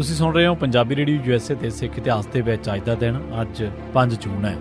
ਤੁਸੀਂ ਸੁਣ ਰਹੇ ਹੋ ਪੰਜਾਬੀ ਰੇਡੀਓ ਯੂਐਸਏ ਤੇ ਸਿੱਖ ਇਤਿਹਾਸ ਦੇ ਵਿੱਚ ਅੱਜ ਦਾ ਦਿਨ, ਅੱਜ 5 ਜੂਨ ਹੈ।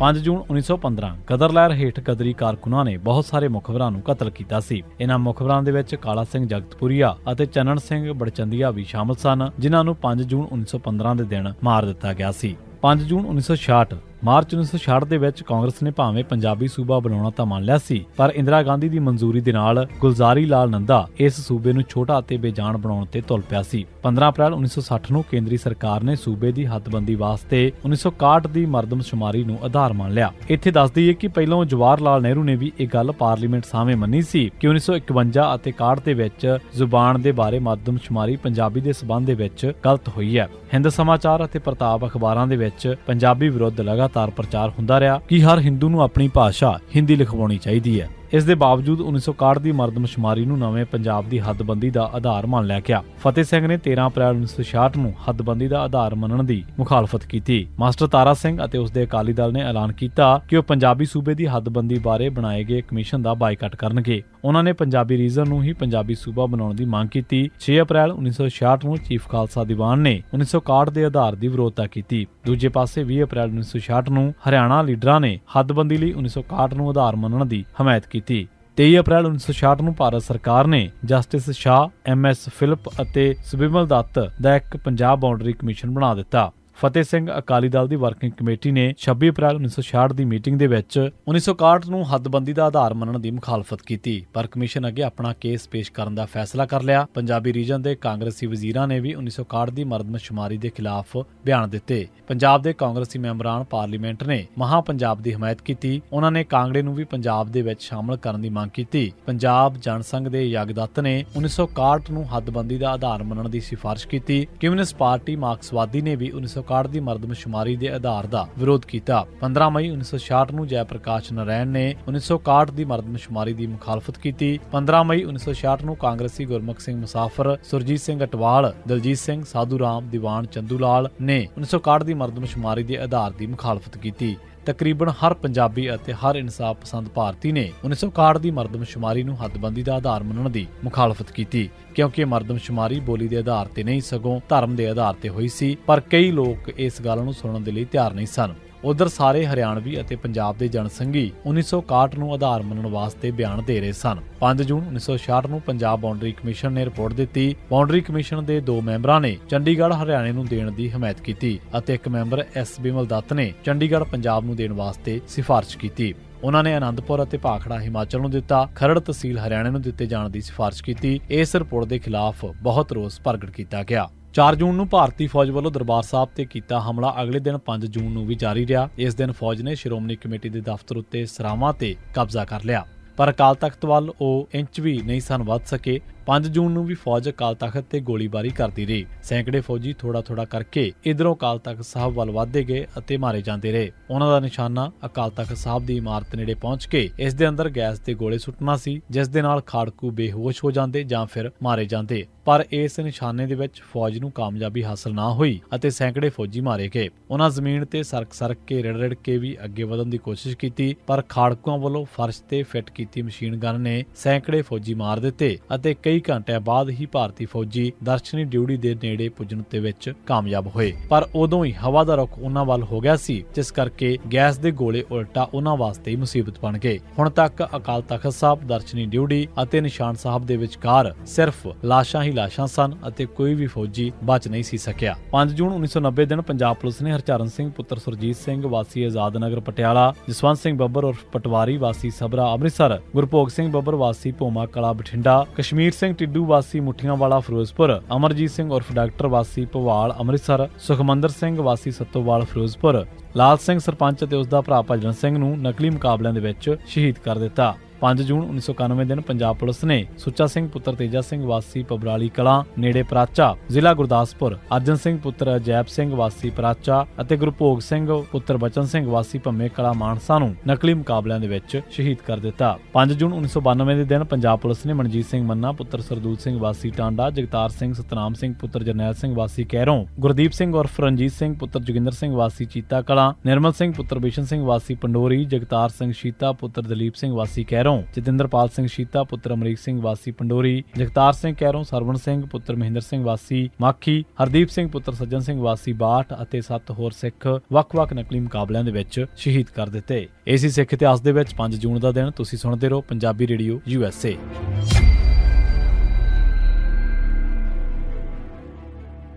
5 ਜੂਨ 1915 ਗਦਰ ਲਹਿਰ ਹੇਠ ਗਦਰੀ ਕਾਰਕੁਨਾਂ ਨੇ ਬਹੁਤ ਸਾਰੇ ਮੁਖਬਰਾਂ ਨੂੰ ਕਤਲ ਕੀਤਾ ਸੀ। ਇਹਨਾਂ ਮੁਖਬਰਾਂ ਦੇ ਵਿੱਚ ਕਾਲਾ ਸਿੰਘ ਜਗਤਪੁਰੀਆ ਅਤੇ ਚੰਨਣ ਸਿੰਘ ਬੜਚੰਦੀਆ ਵੀ ਸ਼ਾਮਲ ਸਨ, ਜਿਨ੍ਹਾਂ ਨੂੰ 5 ਜੂਨ 1915 ਦੇ ਦਿਨ ਮਾਰ ਦਿੱਤਾ ਗਿਆ ਸੀ। 5 ਜੂਨ 1966 ਮਾਰਚ 1966 ਦੇ ਵਿੱਚ ਕਾਂਗਰਸ ਨੇ ਭਾਵੇਂ ਪੰਜਾਬੀ ਸੂਬਾ ਬਣਾਉਣਾ ਤਾਂ ਮੰਨ ਲਿਆ ਸੀ, ਪਰ ਇੰਦਰਾ ਗਾਂਧੀ ਦੀ ਮਨਜ਼ੂਰੀ ਦੇ ਨਾਲ ਗੁਲਜ਼ਾਰੀ ਲਾਲ ਨੰਦਾ ਇਸ ਸੂਬੇ ਨੂੰ ਛੋਟਾ ਅਤੇ ਬੇਜਾਨ ਬਣਾਉਣ ਤੇ ਤੁਲ ਪਿਆ ਸੀ। 15 ਅਪ੍ਰੈਲ 1960 ਨੂੰ ਕੇਂਦਰੀ ਸਰਕਾਰ ਨੇ ਸੂਬੇ ਦੀ ਹੱਦਬੰਦੀ ਵਾਸਤੇ 1961 ਦੀ ਮਰਦਮਸ਼ੁਮਾਰੀ ਨੂੰ ਆਧਾਰ ਮੰਨ ਲਿਆ। ਇੱਥੇ ਦੱਸ ਦਈਏ ਕਿ ਪਹਿਲਾਂ ਜਵਾਹਰ ਲਾਲ ਨਹਿਰੂ ਨੇ ਵੀ ਇਹ ਗੱਲ ਪਾਰਲੀਮੈਂਟ ਸਾਹਮਣੇ ਮੰਨੀ ਸੀ ਕਿ 1951 ਅਤੇ 61 ਦੇ ਵਿੱਚ ਜ਼ੁਬਾਨ ਦੇ ਬਾਰੇ ਮਰਦਮਸ਼ੁਮਾਰੀ ਪੰਜਾਬੀ ਦੇ ਸਬੰਧ ਦੇ ਵਿੱਚ ਗਲਤ ਹੋਈ ਹੈ। ਹਿੰਦ ਸਮਾਚਾਰ ਅਤੇ ਪ੍ਰਤਾਪ ਅਖਬਾਰਾਂ ਦੇ ਵਿੱਚ ਪੰਜਾਬੀ ਵਿਰੁੱਧ ਲਗਾ ਲਗਾਤਾਰ ਪ੍ਰਚਾਰ ਹੁੰਦਾ ਰਿਹਾ ਕਿ ਹਰ ਹਿੰਦੂ ਨੂੰ ਆਪਣੀ ਭਾਸ਼ਾ ਹਿੰਦੀ ਲਿਖਵਾਉਣੀ ਚਾਹੀਦੀ ਹੈ। ਇਸ ਦੇ ਬਾਵਜੂਦ 1961 ਦੀ ਮਰਦਮਸ਼ੁਮਾਰੀ ਨੂੰ ਨਵੇਂ ਪੰਜਾਬ ਦੀ ਹੱਦਬੰਦੀ ਦਾ ਆਧਾਰ ਮੰਨ ਲਿਆ ਗਿਆ। ਫਤਿਹ ਸਿੰਘ ਨੇ 13 ਅਪ੍ਰੈਲ 1966 ਨੂੰ ਹੱਦਬੰਦੀ ਦਾ ਆਧਾਰ ਮੰਨਣ ਦੀ ਮੁਖਾਲਫਤ ਕੀਤੀ। ਮਾਸਟਰ ਤਾਰਾ ਸਿੰਘ ਅਤੇ ਉਸ ਦੇ ਅਕਾਲੀ ਦਲ ਨੇ ਐਲਾਨ ਕੀਤਾ ਕਿ ਉਹ ਪੰਜਾਬੀ ਸੂਬੇ ਦੀ ਹੱਦਬੰਦੀ ਬਾਰੇ ਬਣਾਏ ਗਏ ਕਮਿਸ਼ਨ ਦਾ ਬਾਈਕਾਟ ਕਰਨਗੇ। ਉਹਨਾਂ ਨੇ ਪੰਜਾਬੀ ਰੀਜਨ ਨੂੰ ਹੀ ਪੰਜਾਬੀ ਸੂਬਾ ਬਣਾਉਣ ਦੀ ਮੰਗ ਕੀਤੀ। 6 ਅਪ੍ਰੈਲ 1966 ਨੂੰ ਚੀਫ ਖਾਲਸਾ ਦੀਵਾਨ ਨੇ 1961 ਦੇ ਆਧਾਰ ਦੀ ਵਿਰੋਧਤਾ ਕੀਤੀ। ਦੂਜੇ ਪਾਸੇ 20 ਅਪ੍ਰੈਲ 1966 ਨੂੰ ਹਰਿਆਣਾ ਲੀਡਰਾਂ ਨੇ ਹੱਦਬੰਦੀ ਲਈ 1961 ਨੂੰ ਆਧਾਰ ਮੰਨਣ ਦੀ ਹਮਾਇਤ ਕੀਤੀ। 23 ਅਪ੍ਰੈਲ 1966 ਨੂੰ ਭਾਰਤ ਸਰਕਾਰ ਨੇ justice Shah, M S Philip ਅਤੇ ਸੁਬਿਮਲ ਦੱਤ ਦਾ ਇੱਕ ਪੰਜਾਬ ਬਾਉਂਡਰੀ ਕਮਿਸ਼ਨ ਬਣਾ ਦਿੱਤਾ। ਫਤਿਹ ਸਿੰਘ ਅਕਾਲੀ ਦਲ ਦੀ ਵਰਕਿੰਗ ਕਮੇਟੀ ਨੇ 26 ਅਪ੍ਰੈਲ 1966 ਦੀ ਮੀਟਿੰਗ ਦੇ ਵਿੱਚ 1961 ਨੂੰ ਹੱਦਬੰਦੀ ਦਾ ਆਧਾਰ ਮੰਨਣ ਦੀ ਮੁਖਾਲਫਤ ਕੀਤੀ। ਪਰ ਕਮਿਸ਼ਨ ਅੱਗੇ ਆਪਣਾ ਕੇਸ ਪੇਸ਼ ਕਰਨ ਦਾ ਫੈਸਲਾ ਕਰ ਲਿਆ। ਪੰਜਾਬੀ ਰੀਜਨ ਦੇ ਕਾਂਗਰਸੀ ਵਜ਼ੀਰਾਂ ਨੇ ਵੀ 1961 ਦੀ ਮਰਦਮਸ਼ੁਮਾਰੀ ਦੇ ਖਿਲਾਫ ਬਿਆਨ ਦਿੱਤੇ। ਪੰਜਾਬ ਦੇ ਕਾਂਗਰਸੀ ਮੈਂਬਰਾਂ ਪਾਰਲੀਮੈਂਟ ਨੇ ਮਹਾ ਪੰਜਾਬ ਦੀ ਹਮਾਇਤ ਕੀਤੀ। ਉਹਨਾਂ ਨੇ ਕਾਂਗੜੇ ਨੂੰ ਵੀ ਪੰਜਾਬ ਦੇ ਵਿੱਚ ਸ਼ਾਮਲ ਕਰਨ ਦੀ ਮੰਗ ਕੀਤੀ। ਪੰਜਾਬ ਜਨਸੰਘ ਦੇ ਯਗਦੱਤ ਨੇ 1961 ਨੂੰ ਹੱਦਬੰਦੀ ਦਾ ਆਧਾਰ ਮੰਨਣ ਦੀ ਸਿਫਾਰਿਸ਼ ਕੀਤੀ। ਕਮਿਊਨਿਸਟ ਪਾਰਟੀ ਮਾਰਕਸਵਾਦੀ ਨੇ ਵੀ 1961 ਦੀ ਮਰਦਮਸ਼ੁਮਾਰੀ ਦੇ ਆਧਾਰ ਦਾ ਵਿਰੋਧ ਕੀਤਾ। 15 ਮਈ 1966 ਨੂੰ ਜੈ ਪ੍ਰਕਾਸ਼ ਨਰੈਣ ਨੇ 1961 ਦੀ ਮਰਦਮਸ਼ੁਮਾਰੀ ਦੀ ਮੁਖਾਲਫਤ ਕੀਤੀ। 15 ਮਈ 1966 ਨੂੰ ਕਾਂਗਰਸੀ ਗੁਰਮੁਖ ਸਿੰਘ ਮੁਸਾਫਰ ਸੁਰਜੀਤ ਸਿੰਘ ਅਟਵਾਲ, ਦਲਜੀਤ ਸਿੰਘ ਸਾਧੂ ਰਾਮ ਦੀਵਾਨ ਚੰਦੂਲਾਲ ਨੇ 1961 ਦੀ ਮਰਦਮਸ਼ੁਮਾਰੀ ਦੇ ਆਧਾਰ ਦੀ ਮੁਖਾਲਫਤ ਕੀਤੀ। ਤਕਰੀਬਨ ਹਰ ਪੰਜਾਬੀ ਅਤੇ ਹਰ ਇਨਸਾਫ ਪਸੰਦ ਭਾਰਤੀ ਨੇ 1961 ਦੀ ਮਰਦਮਸ਼ੁਮਾਰੀ ਨੂੰ ਹੱਦਬੰਦੀ ਦਾ ਆਧਾਰ ਮੰਨਣ ਦੀ ਮੁਖਾਲਫਤ ਕੀਤੀ, ਕਿਉਂਕਿ ਮਰਦਮਸ਼ੁਮਾਰੀ ਬੋਲੀ ਦੇ ਆਧਾਰ ਤੇ ਨਹੀਂ, ਸਗੋਂ ਧਰਮ ਦੇ ਆਧਾਰ ਤੇ ਹੋਈ ਸੀ, ਪਰ ਕਈ ਲੋਕ ਇਸ ਗੱਲ ਨੂੰ ਸੁਣਨ ਦੇ ਲਈ ਤਿਆਰ ਨਹੀਂ ਸਨ। ਉਧਰ ਸਾਰੇ ਹਰਿਆਣਵੀ ਅਤੇ ਪੰਜਾਬ ਦੇ ਜਨਸੰਘੀ 1961 ਨੂੰ ਆਧਾਰ ਮੰਨਣ ਵਾਸਤੇ ਬਿਆਨ ਦੇ ਰਹੇ ਸਨ। 5 ਜੂਨ 1966 ਨੂੰ ਪੰਜਾਬ ਬਾਉਂਡਰੀ ਕਮਿਸ਼ਨ ਨੇ ਰਿਪੋਰਟ ਦਿੱਤੀ। ਬਾਉਂਡਰੀ ਕਮਿਸ਼ਨ ਦੇ ਦੋ ਮੈਂਬਰਾਂ ਨੇ ਚੰਡੀਗੜ੍ਹ, ਹਰਿਆਣੇ ਨੂੰ ਦੇਣ ਦੀ ਹਮਾਇਤ ਕੀਤੀ ਅਤੇ ਇੱਕ ਮੈਂਬਰ ਐਸ ਬਿਮਲ ਦੱਤ ਨੇ ਚੰਡੀਗੜ੍ਹ, ਪੰਜਾਬ ਨੂੰ ਦੇਣ ਵਾਸਤੇ ਸਿਫਾਰਿਸ਼ ਕੀਤੀ। ਉਹਨਾਂ ਨੇ ਆਨੰਦਪੁਰ ਅਤੇ ਭਾਖੜਾ ਹਿਮਾਚਲ ਨੂੰ ਦਿੱਤਾ। ਖਰੜ ਤਹਿਸੀਲ ਹਰਿਆਣਾ ਨੂੰ ਦਿੱਤੇ ਜਾਣ ਦੀ ਸਿਫਾਰਿਸ਼ ਕੀਤੀ। ਇਸ ਰਿਪੋਰਟ ਦੇ ਖਿਲਾਫ ਬਹੁਤ ਰੋਸ ਪ੍ਰਗਟ ਕੀਤਾ ਗਿਆ। 4 ਜੂਨ ਨੂੰ ਭਾਰਤੀ ਫੌਜ ਵੱਲੋਂ ਦਰਬਾਰ ਸਾਹਿਬ ਤੇ ਕੀਤਾ ਹਮਲਾ। ਅਗਲੇ ਦਿਨ 5 ਜੂਨ ਨੂੰ ਵੀ ਜਾਰੀ ਰਿਹਾ। ਇਸ ਦਿਨ ਫੌਜ ਨੇ ਸ਼੍ਰੋਮਣੀ ਕਮੇਟੀ ਦੇ ਦਫ਼ਤਰ ਉੱਤੇ ਸਰਾਵਾਂ ਤੇ ਕਬਜ਼ਾ ਕਰ ਲਿਆ। ਪਰ ਅਕਾਲ ਤਖਤ ਵੱਲ ਉਹ ਇੰਚ ਵੀ ਨਹੀਂ ਸਨ ਵੱਧ ਸਕੇ। 5 ਜੂਨ ਨੂੰ ਵੀ ਫੌਜ ਅਕਾਲ ਤਖਤ ਤੇ ਗੋਲੀਬਾਰੀ ਕਰਦੀ ਰਹੀ। ਸੈਂਕੜੇ ਫੌਜੀ ਥੋੜਾ ਥੋੜਾ ਕਰਕੇ ਇਧਰੋਂ ਅਕਾਲ ਤਖਤ ਸਾਹਿਬ ਵੱਲ ਵਧਦੇ ਗਏ ਅਤੇ ਮਾਰੇ ਜਾਂਦੇ ਰਹੇ। ਉਹਨਾਂ ਦਾ ਨਿਸ਼ਾਨਾ ਅਕਾਲ ਤਖਤ ਸਾਹਿਬ ਦੀ ਇਮਾਰਤ ਨੇੜੇ ਪਹੁੰਚ ਕੇ ਇਸ ਦੇ ਅੰਦਰ ਗੈਸ ਦੇ ਗੋਲੇ ਸੁੱਟਣਾ ਸੀ, ਜਿਸ ਦੇ ਨਾਲ ਖਾੜਕੂ ਬੇਹੋਸ਼ ਹੋ ਜਾਂਦੇ ਜਾਂ ਫਿਰ ਮਾਰੇ ਜਾਂਦੇ। ਪਰ ਇਸ ਨਿਸ਼ਾਨੇ ਦੇ ਵਿੱਚ ਫੌਜ ਨੂੰ ਕਾਮਯਾਬੀ ਹਾਸਲ ਨਾ ਹੋਈ ਅਤੇ ਸੈਂਕੜੇ ਫੌਜੀ ਮਾਰੇ ਗਏ। ਉਹਨਾਂ ਜ਼ਮੀਨ ਤੇ ਸਰਕ ਸਰਕ ਕੇ ਰਿੜ ਰਿੜ ਕੇ ਵੀ ਅੱਗੇ ਵਧਣ ਦੀ ਕੋਸ਼ਿਸ਼ ਕੀਤੀ, ਪਰ ਖਾੜਕੂਆਂ ਵੱਲੋਂ ਫਰਸ਼ ਤੇ ਫਿੱਟ ਕੀਤੀ ਮਸ਼ੀਨ ਗਨ ਨੇ ਸੈਂਕੜੇ ਫੌਜੀ ਮਾਰ ਦਿੱਤੇ ਅਤੇ ਕਈ ਘੰਟਿਆਂ ਬਾਅਦ ਹੀ ਭਾਰਤੀ ਫੌਜੀ ਦਰਸ਼ਨੀ ਡਿਊਟੀ ਦੇ ਨੇੜੇ ਪੁੱਜਣ ਤੇ ਵਿੱਚ ਕਾਮਯਾਬ ਹੋਏ। ਪਰ ਉਦੋਂ ਹੀ ਹਵਾ ਦਾ ਰੁਖ ਉਹਨਾਂ ਵੱਲ ਹੋ ਗਿਆ ਸੀ, ਜਿਸ ਕਰਕੇ ਗੈਸ ਦੇ ਗੋਲੇ ਉਲਟਾ ਉਹਨਾਂ ਵਾਸਤੇ ਹੀ ਮੁਸੀਬਤ ਬਣ ਗਏ। ਹੁਣ ਤੱਕ ਅਕਾਲ ਤਖਤ ਸਾਹਿਬ ਦਰਸ਼ਨੀ ਡਿਊਟੀ ਅਤੇ ਨਿਸ਼ਾਨ ਸਾਹਿਬ ਦੇ ਵਿਚਕਾਰ ਸਿਰਫ ਲਾਸ਼ਾਂ ਹੀ ਲਾਸ਼ਾਂ ਸਨ ਅਤੇ ਕੋਈ ਵੀ ਫੌਜੀ ਬਚ ਨਹੀਂ ਸੀ ਸਕਿਆ। 5 ਜੂਨ 1990 ਦਿਨ ਪੰਜਾਬ ਪੁਲਿਸ ਨੇ ਹਰਚਰਨ ਸਿੰਘ ਪੁੱਤਰ ਸੁਰਜੀਤ ਸਿੰਘ, ਵਾਸੀ ਆਜ਼ਾਦ ਨਗਰ ਪਟਿਆਲਾ, ਜਸਵੰਤ ਸਿੰਘ ਬੱਬਰ ਉਰਫ ਪਟਵਾਰੀ, ਵਾਸੀ ਸਬਰਾ ਅੰਮ੍ਰਿਤਸਰ, ਗੁਰਭੋਗ ਸਿੰਘ ਬੱਬਰ, ਵਾਸੀ ਭੋਮਾ ਕਲਾ ਬਠਿੰਡਾ, ਕਸ਼ਮੀਰ ਸਿੰਘ ਟਿੱਡੂ, ਵਾਸੀ ਮੁੱਠੀਆਂ ਵਾਲਾ ਫਿਰੋਜ਼ਪੁਰ, ਅਮਰਜੀਤ ਸਿੰਘ ਉਰਫ ਡਾਕਟਰ, ਵਾਸੀ ਭਵਾਲ ਅੰਮ੍ਰਿਤਸਰ, ਸੁਖਮੰਦਰ ਸਿੰਘ, ਵਾਸੀ ਸੱਤੋਵਾਲ ਫਿਰੋਜ਼ਪੁਰ, ਲਾਲ ਸਿੰਘ ਸਰਪੰਚ ਅਤੇ ਉਸ ਦਾ ਭਰਾ ਭਜਨ ਸਿੰਘ ਨੂੰ ਨਕਲੀ ਮੁਕਾਬਲਿਆਂ ਦੇ ਵਿੱਚ ਸ਼ਹੀਦ ਕਰ ਦਿੱਤਾ। 5 ਜੂਨ 1991 ਦਿਨ ਪੰਜਾਬ ਪੁਲਿਸ ਨੇ ਸੁੱਚਾ ਸਿੰਘ ਪੁੱਤਰ ਤੇਜਾ ਸਿੰਘ ਵਾਸੀ ਪਬਰਾਲੀ ਕਲਾਂ, ਨੇੜੇ ਪ੍ਰਾਚਾ, ਜ਼ਿਲ੍ਹਾ ਗੁਰਦਾਸਪੁਰ, ਅਰਜਨ ਸਿੰਘ ਪੁੱਤਰ ਅਜੈਬ ਸਿੰਘ ਵਾਸੀ ਪ੍ਰਾਚਾ ਅਤੇ ਗੁਰਪੋਗ ਸਿੰਘ ਪੁੱਤਰ ਬਚਨ ਸਿੰਘ ਵਾਸੀ ਭੰਮੇ ਕਲਾ ਮਾਨਸਾ ਨੂੰ ਨਕਲੀ ਮੁਕਾਬਲਿਆਂ ਦੇ ਵਿੱਚ ਸ਼ਹੀਦ ਕਰ ਦਿੱਤਾ। 5 ਜੂਨ 1992 ਦੇ ਦਿਨ ਪੰਜਾਬ ਪੁਲਿਸ ਨੇ ਮਨਜੀਤ ਸਿੰਘ ਮੰਨਾ ਪੁੱਤਰ ਸਰਦੂਤ ਸਿੰਘ ਵਾਸੀ ਟਾਂਡਾ, ਜਗਤਾਰ ਸਿੰਘ ਸਤਨਾਮ ਸਿੰਘ ਪੁੱਤਰ ਜਰਨੈਲ ਸਿੰਘ ਵਾਸੀ ਕੈਰੋਂ, ਗੁਰਦੀਪ ਸਿੰਘ ਉਰਫ ਰਣਜੀਤ ਸਿੰਘ ਪੁੱਤਰ ਜੋਗਿੰਦਰ ਸਿੰਘ ਵਾਸੀ ਚੀਤਾ ਕਲਾਂ, ਨਿਰਮਲ ਸਿੰਘ ਪੁੱਤਰ ਬਿਸ਼ਨ ਸਿੰਘ ਵਾਸੀ ਪੰਡੋਰੀ, ਜਗਤਾਰ ਸਿੰਘ ਸ਼ੀਤਾ ਪੁੱਤਰ ਦਲੀਪ ਸਿੰਘ ਵਾਸੀ ਕੈਰੋਂ ਕੈਰੋਂ, ਜਤਿੰਦਰਪਾਲ ਸਿੰਘ ਸ਼ੀਤਾ, ਪੁੱਤਰ ਅਮਰੀਕ ਸਿੰਘ ਵਾਸੀ ਪੰਡੋਰੀ, ਜਗਤਾਰ ਸਿੰਘ ਕੈਰੋਂ, ਸਰਵਣ ਸਿੰਘ, ਪੁੱਤਰ ਮਹਿੰਦਰ ਸਿੰਘ ਵਾਸੀ ਮਾਖੀ, ਹਰਦੀਪ ਸਿੰਘ, ਪੁੱਤਰ ਸੱਜਣ ਸਿੰਘ ਵਾਸੀ ਬਾਠ ਅਤੇ ਸੱਤ ਹੋਰ ਸਿੱਖ ਵੱਖ-ਵੱਖ ਨਕਲੀ ਮੁਕਾਬਲਿਆਂ ਦੇ ਵਿੱਚ ਸ਼ਹੀਦ ਕਰ ਦਿੱਤੇ। ਇਸੇ ਸਿੱਖ ਇਤਿਹਾਸ ਦੇ ਵਿੱਚ 5 ਜੂਨ ਦਾ ਦਿਨ। ਤੁਸੀਂ ਸੁਣਦੇ ਰਹੋ ਪੰਜਾਬੀ ਰੇਡੀਓ ਯੂਐਸਏ